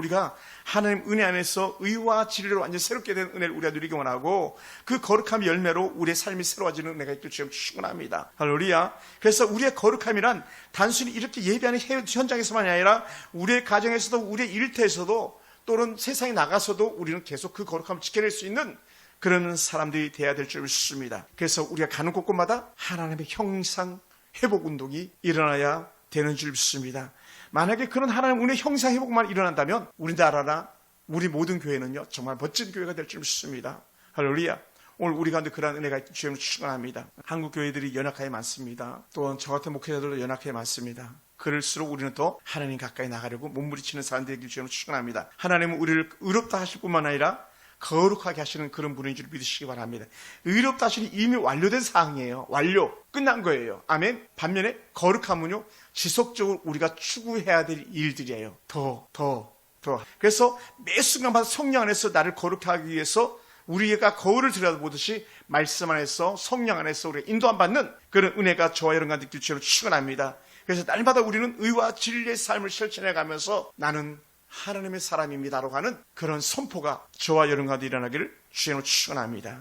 우리가 하나님 은혜 안에서 의와 진리로 완전 새롭게 된 은혜를 우리가 누리기 원하고 그 거룩함 열매로 우리의 삶이 새로워지는 은혜가 있길 주님 축원합니다. 할렐루야. 그래서 우리의 거룩함이란 단순히 이렇게 예배하는 해- 현장에서만이 아니라 우리의 가정에서도 우리의 일터에서도 또는 세상에 나가서도 우리는 계속 그 거룩함을 지켜낼 수 있는 그런 사람들이 돼야 될 줄 믿습니다. 그래서 우리가 가는 곳곳마다 하나님의 형상 회복 운동이 일어나야 되는 줄 믿습니다. 만약에 그런 하나님 은혜 형상 회복만 일어난다면 우리나라나 우리 모든 교회는요 정말 멋진 교회가 될 줄 믿습니다. 할렐루야. 오늘 우리 가운데 그러한 은혜가 주님을 축원합니다. 한국 교회들이 연약하게 많습니다. 또한 저 같은 목회자들도 연약하게 많습니다. 그럴수록 우리는 더 하나님 가까이 나가려고 몸부리치는 사람들에게 주님을 축원합니다. 하나님은 우리를 의롭다 하실 뿐만 아니라 거룩하게 하시는 그런 분인 줄 믿으시기 바랍니다. 의롭다 하시는 이미 완료된 사항이에요. 완료. 끝난 거예요. 아멘. 반면에 거룩함은요, 지속적으로 우리가 추구해야 될 일들이에요. 더, 더, 더. 그래서 매 순간마다 성령 안에서 나를 거룩하게 하기 위해서 우리가 거울을 들여다보듯이 말씀 안에서 성령 안에서 우리가 인도함 받는 그런 은혜가 저와 여러분과 느낄 줄로 축원합니다. 그래서 날마다 우리는 의와 진리의 삶을 실천해 가면서 나는 하나님의 사람입니다라고 하는 그런 선포가 저와 여러분과 일어나기를 주님으로 축원합니다.